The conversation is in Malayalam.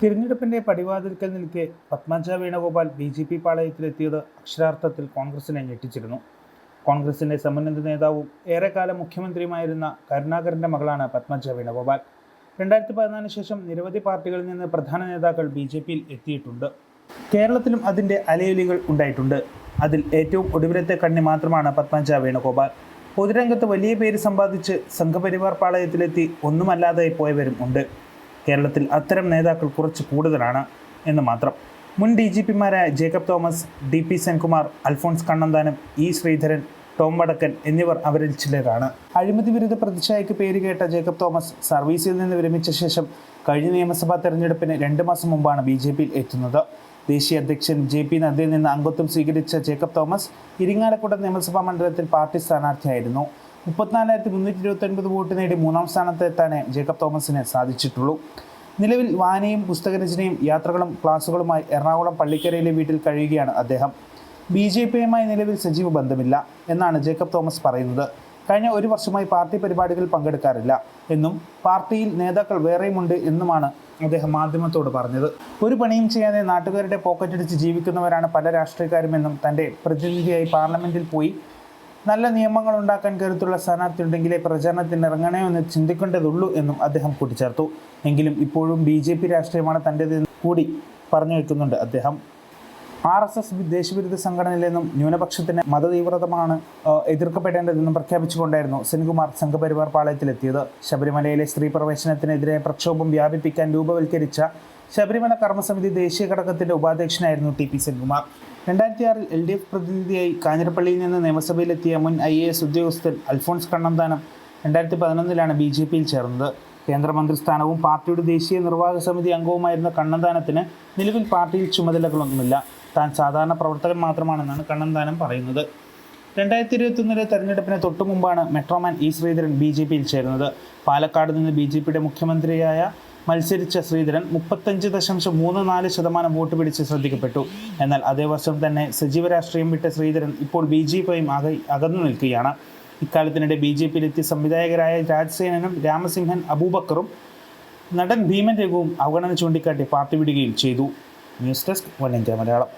തിരഞ്ഞെടുപ്പിന്റെ പടിവാതിൽക്കൽ നിൽക്കെ Padmaja Venugopal B J P പാളയത്തിലെത്തിയത് അക്ഷരാർത്ഥത്തിൽ കോൺഗ്രസിനെ ഞെട്ടിച്ചിരുന്നു. കോൺഗ്രസിന്റെ സമുന്നത നേതാവും ഏറെക്കാലം മുഖ്യമന്ത്രിയുമായിരുന്ന കരുണാകരന്റെ മകളാണ് പത്മജ വേണുഗോപാൽ. രണ്ടായിരത്തി പതിനാലിന് ശേഷം നിരവധി പാർട്ടികളിൽ നിന്ന് പ്രധാന നേതാക്കൾ ബി ജെ പിയിൽ എത്തിയിട്ടുണ്ട്. കേരളത്തിലും അതിന്റെ അലയൊലികൾ ഉണ്ടായിട്ടുണ്ട്. അതിൽ ഏറ്റവും ഒടുവിലത്തെ കണ്ണി മാത്രമാണ് പത്മജ വേണുഗോപാൽ. പൊതുരംഗത്ത് വലിയ പേര് സമ്പാദിച്ച് സംഘപരിവാർ പാളയത്തിലെത്തി ഒന്നുമല്ലാതായി പോയവരും ഉണ്ട്. കേരളത്തിൽ അത്തരം നേതാക്കൾ കുറച്ച് കൂടുതലാണ് എന്ന് മാത്രം. മുൻ D G പിമാരായ Jacob Thomas D P Senkumar Alphonse Kannanthanam E Sreedharan Tom Vadakkan എന്നിവർ അവരിൽ ചിലരാണ്. അഴിമതി വിരുദ്ധ പ്രതിച്ഛായക്ക് പേരുകേട്ട ജേക്കബ് തോമസ് സർവീസിൽ നിന്ന് വിരമിച്ച ശേഷം കഴിഞ്ഞ നിയമസഭാ തെരഞ്ഞെടുപ്പിന് രണ്ട് മാസം മുമ്പാണ് ബി ജെ പിയിൽ എത്തുന്നത്. ദേശീയ അധ്യക്ഷൻ ജെ പി നദ്ദയിൽ നിന്ന് അംഗത്വം സ്വീകരിച്ച ജേക്കബ് തോമസ് ഇരിങ്ങാലക്കുട നിയമസഭാ മണ്ഡലത്തിൽ പാർട്ടി സ്ഥാനാർത്ഥിയായിരുന്നു. മുപ്പത്തിനാലായിരത്തി മുന്നൂറ്റി ഇരുപത്തൊൻപത് വോട്ട് നേടി മൂന്നാം സ്ഥാനത്ത് എത്താനേ ജേക്കബ് തോമസിന് സാധിച്ചിട്ടുള്ളൂ. നിലവിൽ വാനയും പുസ്തകരചനയും യാത്രകളും ക്ലാസുകളുമായി എറണാകുളം പള്ളിക്കരയിലെ വീട്ടിൽ കഴിയുകയാണ് അദ്ദേഹം. ബി ജെ പിയുമായി നിലവിൽ സജീവ ബന്ധമില്ല എന്നാണ് ജേക്കബ് തോമസ് പറയുന്നത്. കഴിഞ്ഞ ഒരു വർഷമായി പാർട്ടി പരിപാടികളിൽ പങ്കെടുക്കാറില്ല എന്നും പാർട്ടിയിൽ നേതാക്കൾ വേറെയുമുണ്ട് എന്നുമാണ് അദ്ദേഹം മാധ്യമത്തോട് പറഞ്ഞത്. ഒരു പണിയും ചെയ്യാതെ നാട്ടുകാരുടെ പോക്കറ്റടിച്ച് ജീവിക്കുന്നവരാണ് പല രാഷ്ട്രീയക്കാരുമെന്നും തന്റെ പ്രതിനിധിയായി പാർലമെന്റിൽ പോയി നല്ല നിയമങ്ങൾ ഉണ്ടാക്കാൻ കരുത്തുള്ള സ്ഥാനാർത്ഥി ഉണ്ടെങ്കിലേ പ്രചാരണത്തിന് ഇറങ്ങണേ എന്ന് ചിന്തിക്കേണ്ടതുള്ളൂ എന്നും അദ്ദേഹം കൂട്ടിച്ചേർത്തു. എങ്കിലും ഇപ്പോഴും ബി ജെ പി രാഷ്ട്രീയമാണ് തന്റേതെന്ന് കൂടി പറഞ്ഞു വെക്കുന്നുണ്ട് അദ്ദേഹം. ആർ എസ് എസ് ദേശവിരുദ്ധ സംഘടനയിലെന്നും ന്യൂനപക്ഷത്തിന് മതതീവ്രതമാണ് എതിർക്കപ്പെടേണ്ടതെന്നും പ്രഖ്യാപിച്ചുകൊണ്ടായിരുന്നു സെൻകുമാർ സംഘപരിവാർ പാളയത്തിലെത്തിയത്. ശബരിമലയിലെ സ്ത്രീ പ്രവേശനത്തിനെതിരെ പ്രക്ഷോഭം വ്യാപിപ്പിക്കാൻ രൂപവൽക്കരിച്ച ശബരിമല കർമ്മസമിതി ദേശീയ ഘടകത്തിന്റെ ഉപാധ്യക്ഷനായിരുന്നു ടി പി സെൻകുമാർ രണ്ടായിരത്തി ആറിൽ എൽ ഡി എഫ് പ്രതിനിധിയായി കാഞ്ഞിരപ്പള്ളിയിൽ നിന്ന് നിയമസഭയിലെത്തിയ മുൻ ഐ എ എസ് ഉദ്യോഗസ്ഥൻ അൽഫോൺസ് കണ്ണന്താനം രണ്ടായിരത്തി പതിനൊന്നിലാണ് ബി ജെ പിയിൽ ചേർന്നത്. കേന്ദ്രമന്ത്രിസ്ഥാനവും പാർട്ടിയുടെ ദേശീയ നിർവാഹക സമിതി അംഗവുമായിരുന്ന കണ്ണന്താനത്തിന് നിലവിൽ പാർട്ടിയിൽ ചുമതലകളൊന്നുമില്ല. താൻ സാധാരണ പ്രവർത്തകൻ മാത്രമാണെന്നാണ് കണ്ണന്താനം പറയുന്നത്. രണ്ടായിരത്തി ഇരുപത്തൊന്നിലെ തെരഞ്ഞെടുപ്പിന് തൊട്ടു മുമ്പാണ് metroman E Sreedharan B J പിയിൽ ചേരുന്നത്. പാലക്കാട് നിന്ന് ബി ജെ പിയുടെ മുഖ്യമന്ത്രിയായ മത്സരിച്ച ശ്രീധരൻ മുപ്പത്തഞ്ച് ദശാംശം മൂന്ന് നാല് ശതമാനം വോട്ട് പിടിച്ച് ശ്രദ്ധിക്കപ്പെട്ടു. എന്നാൽ അതേ വർഷം തന്നെ സജീവ രാഷ്ട്രീയം വിട്ട ശ്രീധരൻ ഇപ്പോൾ ബി ജെ പിയും അക അകന്നു നിൽക്കുകയാണ്. ഇക്കാലത്തിനിടെ ബി ജെ പിയിലെത്തിയ സംവിധായകരായ രാജ്സേനനും രാമസിംഹൻ അബൂബക്കറും നടൻ ഭീമൻ രഘുവും അവഗണന ചൂണ്ടിക്കാട്ടി പാർട്ടി വിടുകയും ചെയ്തു. News desk one India Malayalam.